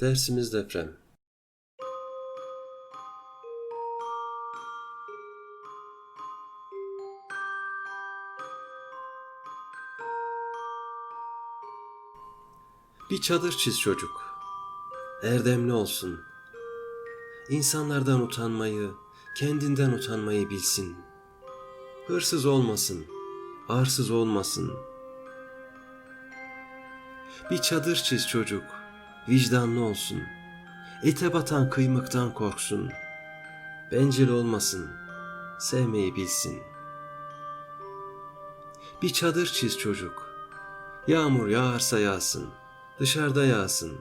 Dersimiz deprem. Bir çadır çiz çocuk. Erdemli olsun. İnsanlardan utanmayı, kendinden utanmayı bilsin. Hırsız olmasın, arsız olmasın. Bir çadır çiz çocuk, vicdanlı olsun. Ete batan kıymıktan korksun. Bencil olmasın, sevmeyi bilsin. Bir çadır çiz çocuk. Yağmur yağarsa yağsın, dışarıda yağsın,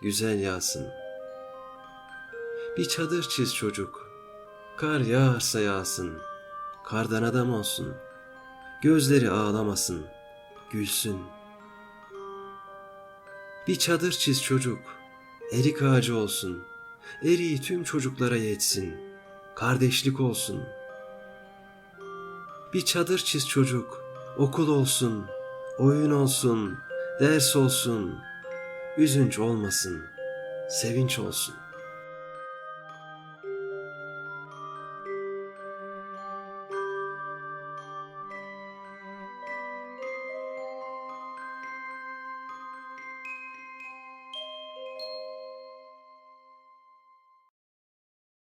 güzel yağsın. Bir çadır çiz çocuk. Kar yağarsa yağsın, kardan adam olsun. Gözleri ağlamasın, gülsün. Bir çadır çiz çocuk. Erik ağacı olsun. Eriği tüm çocuklara yetsin. Kardeşlik olsun. Bir çadır çiz çocuk. Okul olsun. Oyun olsun. Ders olsun. Üzünç olmasın. Sevinç olsun.''